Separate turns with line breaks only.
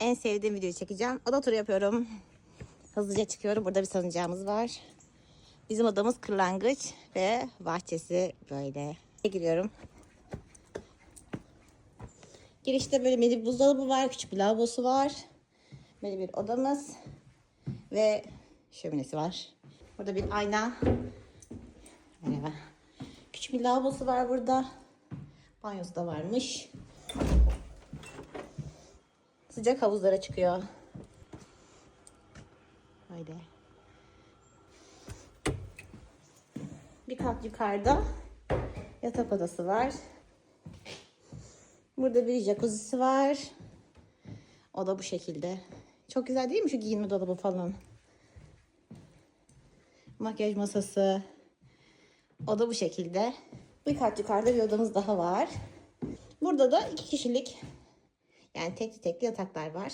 En sevdiğim videoyu çekeceğim. Oda turu yapıyorum. Hızlıca çıkıyorum. Burada bir salıncağımız var. Bizim odamız kırlangıç ve bahçesi böyle. Giriyorum. Girişte böyle mini bir buzdolabı var. Küçük bir lavabosu var. Böyle bir odamız. Ve şöminesi var. Burada bir ayna. Merhaba. Küçük bir lavabosu var burada. Banyosu da varmış. Sıcak havuzlara çıkıyor. Böyle. Bir kat yukarıda yatak odası var. Burada bir jacuzzi'si var. O da bu şekilde. Çok güzel değil mi şu giyinme dolabı falan? Makyaj masası. O da bu şekilde. Bir kat yukarıda bir odamız daha var. Burada da iki kişilik yani tekli tekli yataklar var.